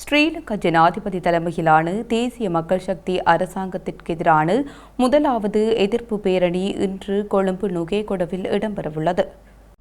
ஸ்ரீலங்கா ஜனாதிபதி தலைமையிலான தேசிய மக்கள் சக்தி அரசாங்கத்திற்கு எதிரான முதலாவது எதிர்ப்பு பேரணி இன்று கொழும்பு நுகேகொடவில் இடம்பெறவுள்ளது.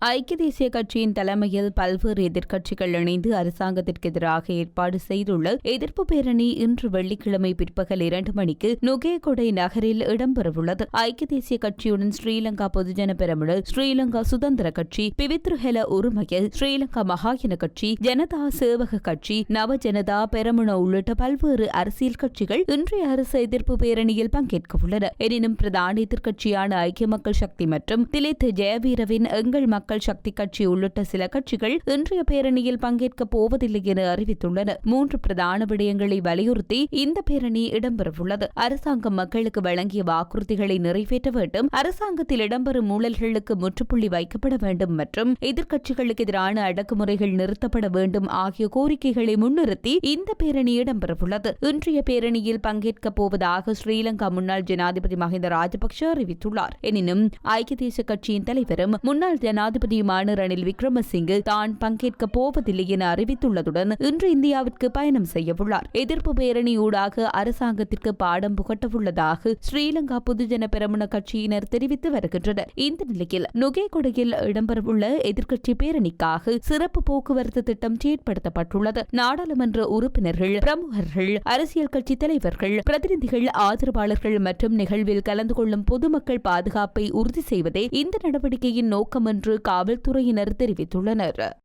ஐக்கிய தேசிய கட்சியின் தலைமையில் பல்வேறு எதிர்க்கட்சிகள் இணைந்து அரசாங்கத்திற்கு எதிராக ஏற்பாடு செய்துள்ள எதிர்ப்பு பேரணி இன்று வெள்ளிக்கிழமை பிற்பகல் இரண்டு மணிக்கு நுகேகொடை நகரில் இடம்பெறவுள்ளது. ஐக்கிய தேசிய கட்சியுடன் ஸ்ரீலங்கா பொதுஜன பெரமுடல் ஸ்ரீலங்கா சுதந்திர கட்சி பிவித்ருஹெல உரிமைய ஸ்ரீலங்கா மகாயன கட்சி ஜனதா சேவக கட்சி நவஜனதா பெரமுன உள்ளிட்ட பல்வேறு அரசியல் கட்சிகள் இன்றைய அரசு எதிர்ப்பு பேரணியில் பங்கேற்க உள்ளன எனினும் பிரதான எதிர்க்கட்சியான ஐக்கிய மக்கள் சக்தி மற்றும் திலித் ஜெயவீரவின் எங்கள் மக்கள் சக்தி கட்சி உள்ளிட்ட சில கட்சிகள் இன்றைய பேரணியில் பங்கேற்கப் போவதில்லை என அறிவித்துள்ளன. மூன்று பிரதான விடயங்களை வலியுறுத்தி இந்த பேரணி இடம்பெறவுள்ளது. அரசாங்கம் மக்களுக்கு வழங்கிய வாக்குறுதிகளை நிறைவேற்ற வேண்டும். அரசாங்கத்தில் இடம்பெறும் ஊழல்களுக்கு முற்றுப்புள்ளி வைக்கப்பட வேண்டும் மற்றும் எதிர்க்கட்சிகளுக்கு எதிரான அடக்குமுறைகள் நிறுத்தப்பட வேண்டும் ஆகிய கோரிக்கைகளை முன்னிறுத்தி இந்த பேரணி இடம்பெறவுள்ளது. இன்றைய பேரணியில் பங்கேற்கப் போவதாக ஸ்ரீலங்கா முன்னாள் ஜனாதிபதி மஹிந்த ராஜபக்ஷ அறிவித்துள்ளார். எனினும் ஐக்கிய தேச கட்சியின் தலைவரும் முன்னாள் ஜனாதிபதியுமான ரணில் விக்ரமசிங்கு தான் பங்கேற்க போவதில்லை என அறிவித்துள்ளதுடன் இன்று இந்தியாவிற்கு பயணம் செய்யவுள்ளார் எதிர்ப்பு பேரணி ஊடாக அரசாங்கத்திற்கு பாடம் புகட்டவுள்ளதாக ஸ்ரீலங்கா பொதுஜன பெரமுன கட்சியினர் தெரிவித்து வருகின்றனர். இந்த நிலையில் நுகேகொடையில் இடம்பெறவுள்ள எதிர்க்கட்சி பேரணிக்காக சிறப்பு போக்குவரத்து திட்டம் செயற்படுத்தப்பட்டுள்ளது. நாடாளுமன்ற உறுப்பினர்கள் பிரமுகர்கள் அரசியல் கட்சி தலைவர்கள் பிரதிநிதிகள் ஆதரவாளர்கள் மற்றும் நிகழ்வில் கலந்து கொள்ளும் பொதுமக்கள் பாதுகாப்பை உறுதி செய்வதே இந்த நடவடிக்கையின் நோக்கம் என்று காவல்துறையினர் தெரிவித்துள்ளனர்.